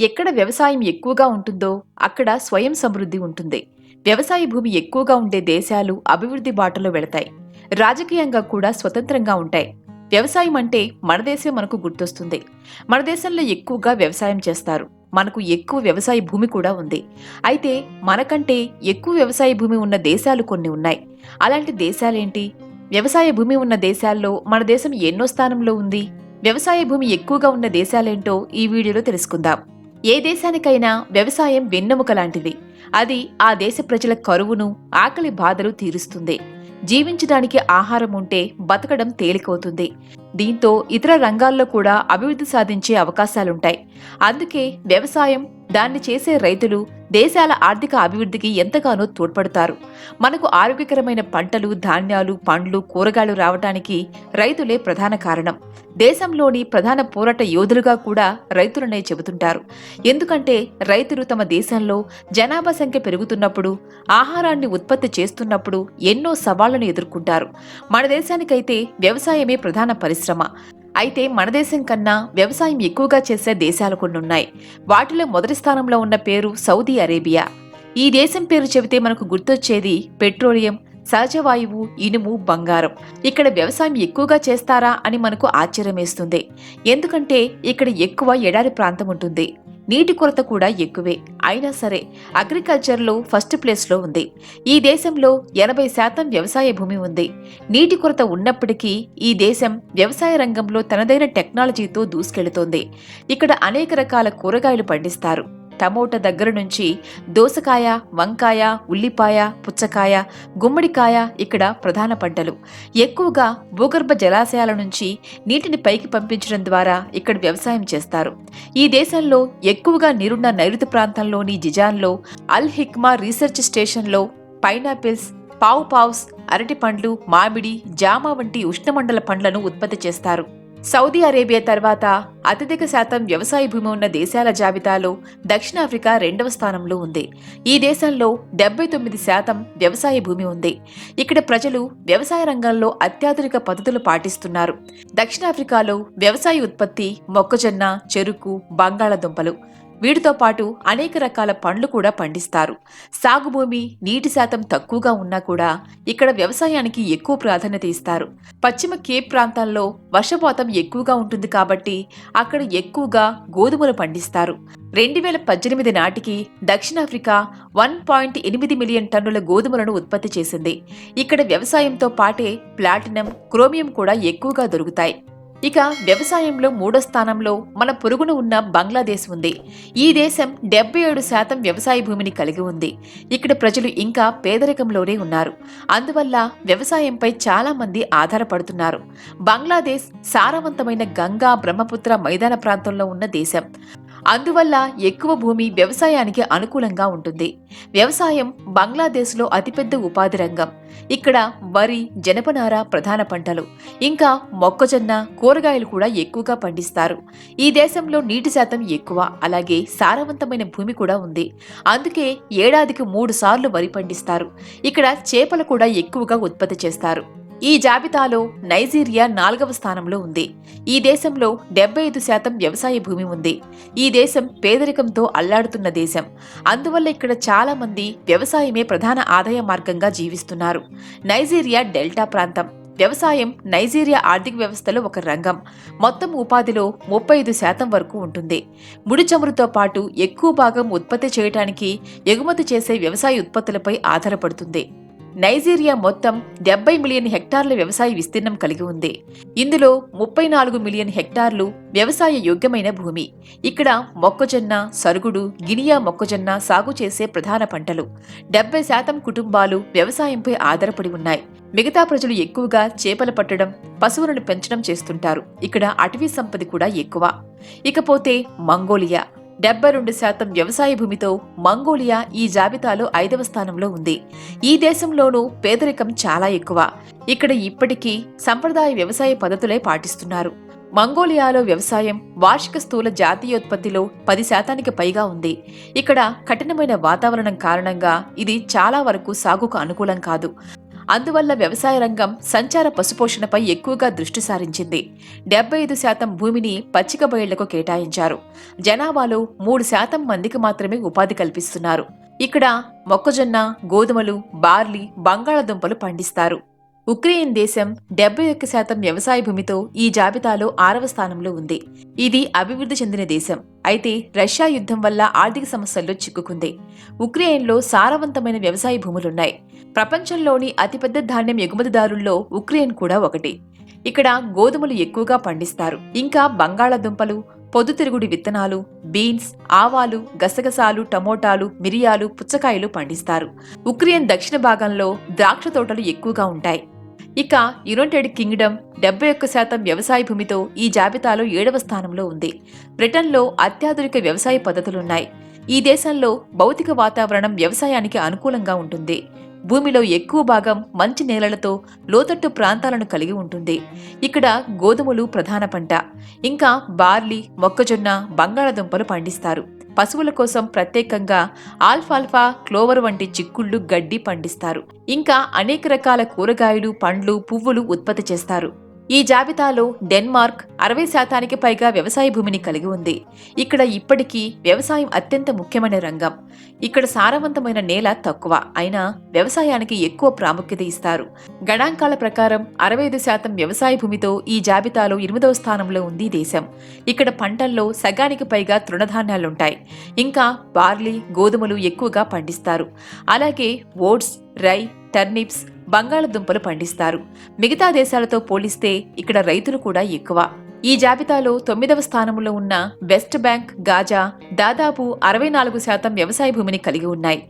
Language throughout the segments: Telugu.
ఎక్కడ వ్యవసాయం ఎక్కువగా ఉంటుందో అక్కడ స్వయం సమృద్ధి ఉంటుంది. వ్యవసాయ భూమి ఎక్కువగా ఉండే దేశాలు అభివృద్ధి బాటలో వెళతాయి. రాజకీయంగా కూడా స్వతంత్రంగా ఉంటాయి. వ్యవసాయం అంటే మన దేశం మనకు గుర్తొస్తుంది. మన దేశంలో ఎక్కువగా వ్యవసాయం చేస్తారు. మనకు ఎక్కువ వ్యవసాయ భూమి కూడా ఉంది. అయితే మనకంటే ఎక్కువ వ్యవసాయ భూమి ఉన్న దేశాలు కొన్ని ఉన్నాయి. అలాంటి దేశాలేంటి? వ్యవసాయ భూమి ఉన్న దేశాల్లో మన దేశం ఎన్నో స్థానంలో ఉంది. వ్యవసాయ భూమి ఎక్కువగా ఉన్న దేశాలేంటో ఈ వీడియోలో తెలుసుకుందాం. ఏ దేశానికైనా వ్యవసాయం వెన్నెముక లాంటిది. అది ఆ దేశ ప్రజల కరువును ఆకలి బాధలు తీరుస్తుంది. జీవించడానికి ఆహారం ఉంటే బతకడం తేలికవుతుంది. దీంతో ఇతర రంగాల్లో కూడా అభివృద్ధి సాధించే అవకాశాలుంటాయి. అందుకే వ్యవసాయం దాన్ని చేసే రైతులు దేశాల ఆర్థిక అభివృద్ధికి ఎంతగానో తోడ్పడతారు. మనకు ఆరోగ్యకరమైన పంటలు ధాన్యాలు పండ్లు కూరగాయలు రావటానికి రైతులే ప్రధాన కారణం. దేశంలోని ప్రధాన పోరాట యోధులుగా కూడా రైతులనే చెబుతుంటారు. ఎందుకంటే రైతులు తమ దేశంలో జనాభా సంఖ్య పెరుగుతున్నప్పుడు ఆహారాన్ని ఉత్పత్తి చేస్తున్నప్పుడు ఎన్నో సవాళ్ళను ఎదుర్కొంటారు. మన దేశానికైతే వ్యవసాయమే ప్రధాన పరిశ్రమ. అయితే మన దేశం కన్నా వ్యవసాయం ఎక్కువగా చేసే దేశాలు కొన్ని ఉన్నాయి. వాటిలో మొదటి స్థానంలో ఉన్న పేరు సౌదీ అరేబియా. ఈ దేశం పేరు చెబితే మనకు గుర్తొచ్చేది పెట్రోలియం సహజ వాయువు ఇనుము బంగారం. ఇక్కడ వ్యవసాయం ఎక్కువగా చేస్తారా అని మనకు ఆశ్చర్యమేస్తుంది. ఎందుకంటే ఇక్కడ ఎక్కువ ఎడారి ప్రాంతం ఉంటుంది. నీటి కొరత కూడా ఎక్కువే. అయినా సరే అగ్రికల్చర్లో ఫస్ట్ ప్లేస్లో ఉంది. ఈ దేశంలో ఎనభై శాతం వ్యవసాయ భూమి ఉంది. నీటి కొరత ఉన్నప్పటికీ ఈ దేశం వ్యవసాయ రంగంలో తనదైన టెక్నాలజీతో దూసుకెళుతోంది. ఇక్కడ అనేక రకాల కూరగాయలు పండిస్తారు. టమోటా దగ్గర నుంచి దోసకాయ వంకాయ ఉల్లిపాయ పుచ్చకాయ గుమ్మడికాయ ఇక్కడ ప్రధాన పంటలు. ఎక్కువగా భూగర్భ జలాశయాల నుంచి నీటిని పైకి పంపించడం ద్వారా ఇక్కడ వ్యవసాయం చేస్తారు. ఈ దేశంలో ఎక్కువగా నీరున్న నైరుతి ప్రాంతంలోని జిజాన్లో అల్ హిక్మా రీసెర్చ్ స్టేషన్లో పైనాపిల్స్ పావు పావ్స్ అరటి పండ్లు మామిడి జామ వంటి ఉష్ణమండల పండ్లను ఉత్పత్తి చేస్తారు. సౌదీ అరేబియా తర్వాత అత్యధిక శాతం వ్యవసాయ భూమి ఉన్న దేశాల జాబితాలో దక్షిణాఫ్రికా రెండవ స్థానంలో ఉంది. ఈ దేశంలో డెబ్బై తొమ్మిది శాతం వ్యవసాయ భూమి ఉంది. ఇక్కడ ప్రజలు వ్యవసాయ రంగంలో అత్యాధునిక పద్ధతులు పాటిస్తున్నారు. దక్షిణాఫ్రికాలో వ్యవసాయ ఉత్పత్తి మొక్కజొన్న చెరుకు బంగాళాదుంపలు. వీటితో పాటు అనేక రకాల పండ్లు కూడా పండిస్తారు. సాగు భూమి నీటి శాతం తక్కువగా ఉన్నా కూడా ఇక్కడ వ్యవసాయానికి ఎక్కువ ప్రాధాన్యత ఇస్తారు. పశ్చిమ కేప్ ప్రాంతాల్లో వర్షపాతం ఎక్కువగా ఉంటుంది కాబట్టి అక్కడ ఎక్కువగా గోధుమలు పండిస్తారు. రెండు వేల పద్దెనిమిది నాటికి దక్షిణాఫ్రికా వన్ పాయింట్ ఎనిమిది మిలియన్ టన్నుల గోధుమలను ఉత్పత్తి చేసింది. ఇక్కడ వ్యవసాయంతో పాటే ప్లాటినం క్రోమియం కూడా ఎక్కువగా దొరుకుతాయి. ఇక వ్యవసాయంలో మూడో స్థానంలో మన పొరుగున ఉన్న బంగ్లాదేశ్ ఉంది. ఈ దేశం డెబ్బై ఏడు శాతం వ్యవసాయ భూమిని కలిగి ఉంది. ఇక్కడ ప్రజలు ఇంకా పేదరికంలోనే ఉన్నారు. అందువల్ల వ్యవసాయంపై చాలా మంది ఆధారపడుతున్నారు. బంగ్లాదేశ్ సారవంతమైన గంగా బ్రహ్మపుత్ర మైదాన ప్రాంతంలో ఉన్న దేశం. అందువల్ల ఎక్కువ భూమి వ్యవసాయానికి అనుకూలంగా ఉంటుంది. వ్యవసాయం బంగ్లాదేశ్లో అతిపెద్ద ఉపాధి రంగం. ఇక్కడ వరి జనపనార ప్రధాన పంటలు. ఇంకా మొక్కజొన్న కూరగాయలు కూడా ఎక్కువగా పండిస్తారు. ఈ దేశంలో నీటి శాతం ఎక్కువ అలాగే సారవంతమైన భూమి కూడా ఉంది. అందుకే ఏడాదికి మూడు సార్లు వరి పండిస్తారు. ఇక్కడ చేపలు కూడా ఎక్కువగా ఉత్పత్తి చేస్తారు. ఈ జాబితాలో నైజీరియా నాలుగవ స్థానంలో ఉంది. ఈ దేశంలో డెబ్బై ఐదు శాతం వ్యవసాయ భూమి ఉంది. ఈ దేశం పేదరికంతో అల్లాడుతున్న దేశం. అందువల్ల ఇక్కడ చాలా మంది వ్యవసాయమే ప్రధాన ఆదాయ మార్గంగా జీవిస్తున్నారు. నైజీరియా డెల్టా ప్రాంతం. వ్యవసాయం నైజీరియా ఆర్థిక వ్యవస్థలో ఒక రంగం. మొత్తం ఉపాధిలో ముప్పై ఐదు శాతం వరకు ఉంటుంది. ముడి చమురుతో పాటు ఎక్కువ భాగం ఉత్పత్తి చేయడానికి ఎగుమతి చేసే వ్యవసాయ ఉత్పత్తులపై ఆధారపడుతుంది. నైజీరియా మొత్తం డెబ్బై మిలియన్ హెక్టార్ల వ్యవసాయ విస్తీర్ణం కలిగి ఉంది. ఇందులో ముప్పై నాలుగు మిలియన్ హెక్టార్లు వ్యవసాయ యోగ్యమైన భూమి. ఇక్కడ మొక్కజొన్న సరుగుడు గినియా మొక్కజొన్న సాగు చేసే ప్రధాన పంటలు. డెబ్బై శాతం కుటుంబాలు వ్యవసాయంపై ఆధారపడి ఉన్నాయి. మిగతా ప్రజలు ఎక్కువగా చేపలు పట్టడం పశువులను పెంచడం చేస్తుంటారు. ఇక్కడ అటవీ సంపద కూడా ఎక్కువ. ఇకపోతే మంగోలియా డెబ్బై రెండు శాతం వ్యవసాయ భూమితో మంగోలియా ఈ జాబితాలో ఐదవ స్థానంలో ఉంది. ఈ దేశంలోనూ పేదరికం చాలా ఎక్కువ. ఇక్కడ ఇప్పటికీ సంప్రదాయ వ్యవసాయ పద్ధతులే పాటిస్తున్నారు. మంగోలియాలో వ్యవసాయం వార్షిక స్థూల జాతీయోత్పత్తిలో పది శాతానికి పైగా ఉంది. ఇక్కడ కఠినమైన వాతావరణం కారణంగా ఇది చాలా వరకు సాగుకు అనుకూలం కాదు. అందువల్ల వ్యవసాయ రంగం సంచార పశుపోషణపై ఎక్కువగా దృష్టి సారించింది. డెబ్బై ఐదు శాతం భూమిని పచ్చిక బయళ్ళకు కేటాయించారు. జనాభాలో మూడు శాతం మందికి మాత్రమే ఉపాధి కల్పిస్తున్నారు. ఇక్కడ మొక్కజొన్న గోధుమలు బార్లీ బంగాళాదుంపలు పండిస్తారు. ఉక్రెయిన్ దేశం డెబ్బై ఒక్క శాతం వ్యవసాయ భూమితో ఈ జాబితాలో ఆరవ స్థానంలో ఉంది. ఇది అభివృద్ధి చెందిన దేశం. అయితే రష్యా యుద్ధం వల్ల ఆర్థిక సమస్యల్లో చిక్కుకుంది. ఉక్రెయిన్లో సారవంతమైన వ్యవసాయ భూములున్నాయి. ప్రపంచంలోని అతిపెద్ద ధాన్యం ఎగుమతిదారుల్లో ఉక్రెయిన్ కూడా ఒకటి. ఇక్కడ గోధుమలు ఎక్కువగా పండిస్తారు. ఇంకా బంగాళాదుంపలు పొద్దుతిరుగుడు విత్తనాలు బీన్స్ ఆవాలు గసగసాలు టమోటాలు మిరియాలు పుచ్చకాయలు పండిస్తారు. ఉక్రెయిన్ దక్షిణ భాగంలో ద్రాక్ష తోటలు ఎక్కువగా ఉంటాయి. ఇక యునైటెడ్ కింగ్డమ్ డెబ్బై ఒక్క శాతం వ్యవసాయ భూమితో ఈ జాబితాలో ఏడవ స్థానంలో ఉంది. బ్రిటన్లో అత్యాధునిక వ్యవసాయ పద్ధతులున్నాయి. ఈ దేశంలో భౌతిక వాతావరణం వ్యవసాయానికి అనుకూలంగా ఉంటుంది. భూమిలో ఎక్కువ భాగం మంచి నేలలతో లోతట్టు ప్రాంతాలను కలిగి ఉంటుంది. ఇక్కడ గోధుమలు ప్రధాన పంట. ఇంకా బార్లీ మొక్కజొన్న బంగాళాదుంపలు పండిస్తారు. పశువుల కోసం ప్రత్యేకంగా ఆల్ఫాల్ఫా క్లోవర్ వంటి చిక్కుళ్ళు గడ్డి పండిస్తారు. ఇంకా అనేక రకాల కూరగాయలు పండ్లు పువ్వులు ఉత్పత్తి చేస్తారు. ఈ జాబితాలో డెన్మార్క్ అరవై శాతానికి పైగా వ్యవసాయ భూమిని కలిగి ఉంది. ఇక్కడ ఇప్పటికీ వ్యవసాయం అత్యంత ముఖ్యమైన రంగం. ఇక్కడ సారవంతమైన నేల తక్కువ అయినా వ్యవసాయానికి ఎక్కువ ప్రాముఖ్యత ఇస్తారు. గణాంకాల ప్రకారం అరవై ఐదు శాతం వ్యవసాయ భూమితో ఈ జాబితాలో ఎనిమిదవ స్థానంలో ఉంది ఈ దేశం. ఇక్కడ పంటల్లో సగానికి పైగా తృణధాన్యాలుంటాయి. ఇంకా బార్లీ గోధుమలు ఎక్కువగా పండిస్తారు. అలాగే ఓట్స్ రై టర్నిప్స్ బంగాళదుంపలు పండిస్తారు. మిగతా దేశాలతో పోలిస్తే ఇక్కడ రైతులు కూడా ఎక్కువ. ఈ జాబితాలో తొమ్మిదవ స్థానంలో ఉన్న వెస్ట్ బ్యాంక్ గాజా దాదాపు అరవై నాలుగు శాతం వ్యవసాయ భూమిని కలిగి ఉన్నాయి.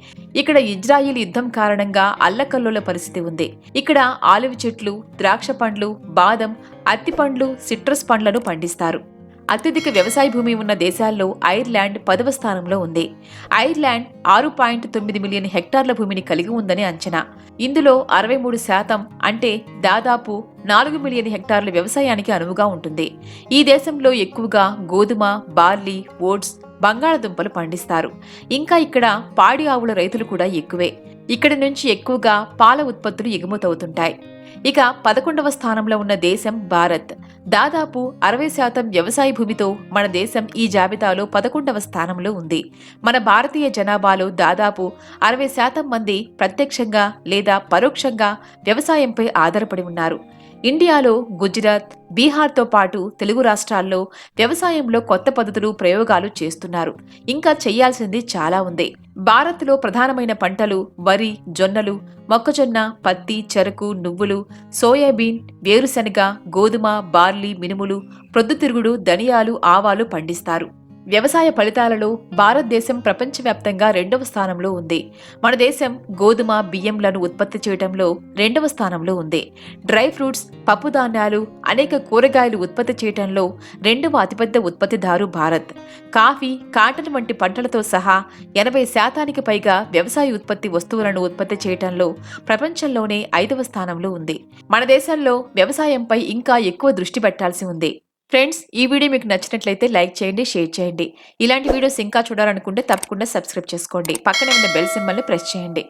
ఇక్కడ ఇజ్రాయిల్ యుద్ధం కారణంగా అల్లకల్లోల పరిస్థితి ఉంది. ఇక్కడ ఆలివ్ చెట్లు ద్రాక్ష పండ్లు బాదం అత్తి పండ్లు సిట్రస్ పండ్లను పండిస్తారు. అత్యధిక వ్యవసాయ భూమి ఉన్న దేశాల్లో ఐర్లాండ్ పదవ స్థానంలో ఉంది. ఐర్లాండ్ ఆరు పాయింట్ తొమ్మిది మిలియన్ హెక్టార్ల భూమిని కలిగి ఉందని అంచనా. ఇందులో అరవై మూడు శాతం అంటే దాదాపు నాలుగు మిలియన్ హెక్టార్ల వ్యవసాయానికి అనువుగా ఉంటుంది. ఈ దేశంలో ఎక్కువగా గోధుమ బార్లీ ఓట్స్ బంగాళదుంపలు పండిస్తారు. ఇంకా ఇక్కడ పాడి ఆవుల రైతులు కూడా ఎక్కువే. ఇక్కడి నుంచి ఎక్కువగా పాల ఉత్పత్తులు ఎగుమతవుతుంటాయి. ఇక పదకొండవ స్థానంలో ఉన్న దేశం భారత్. దాదాపు అరవై శాతం వ్యవసాయ భూమితో మన దేశం ఈ జాబితాలో పదకొండవ స్థానంలో ఉంది. మన భారతీయ జనాభాలో దాదాపు అరవై శాతం మంది ప్రత్యక్షంగా లేదా పరోక్షంగా వ్యవసాయంపై ఆధారపడి ఉన్నారు. ఇండియాలో గుజరాత్ బీహార్తో పాటు తెలుగు రాష్ట్రాల్లో వ్యవసాయంలో కొత్త పద్ధతులు ప్రయోగాలు చేస్తున్నారు. ఇంకా చేయాల్సింది చాలా ఉంది. భారత్లో ప్రధానమైన పంటలు వరి జొన్నలు మొక్కజొన్న పత్తి చెరకు నువ్వులు సోయాబీన్ వేరుశనగ గోధుమ బార్లీ మినుములు ప్రొద్దుతిరుగుడు ధనియాలు ఆవాలు పండిస్తారు. వ్యవసాయ ఫలితాలలో భారతదేశం ప్రపంచవ్యాప్తంగా రెండవ స్థానంలో ఉంది. మన దేశం గోధుమ బియ్యంలను ఉత్పత్తి చేయడంలో రెండవ స్థానంలో ఉంది. డ్రై ఫ్రూట్స్ పప్పు ధాన్యాలు అనేక కూరగాయలు ఉత్పత్తి చేయడంలో రెండవ అతిపెద్ద ఉత్పత్తిదారు భారత్. కాఫీ కాటన్ వంటి పంటలతో సహా ఎనభై శాతానికి పైగా వ్యవసాయ ఉత్పత్తి వస్తువులను ఉత్పత్తి చేయడంలో ప్రపంచంలోనే ఐదవ స్థానంలో ఉంది. మన దేశంలో వ్యవసాయంపై ఇంకా ఎక్కువ దృష్టి పెట్టాల్సి ఉంది. ఫ్రెండ్స్ ఈ వీడియో మీకు నచ్చినట్లయితే లైక్ చేయండి షేర్ చేయండి. ఇలాంటి వీడియోస్ ఇంకా చూడాలనుకుంటే తప్పకుండా సబ్స్క్రైబ్ చేసుకోండి. పక్కనే ఉన్న బెల్ సింబల్ని ప్రెస్ చేయండి.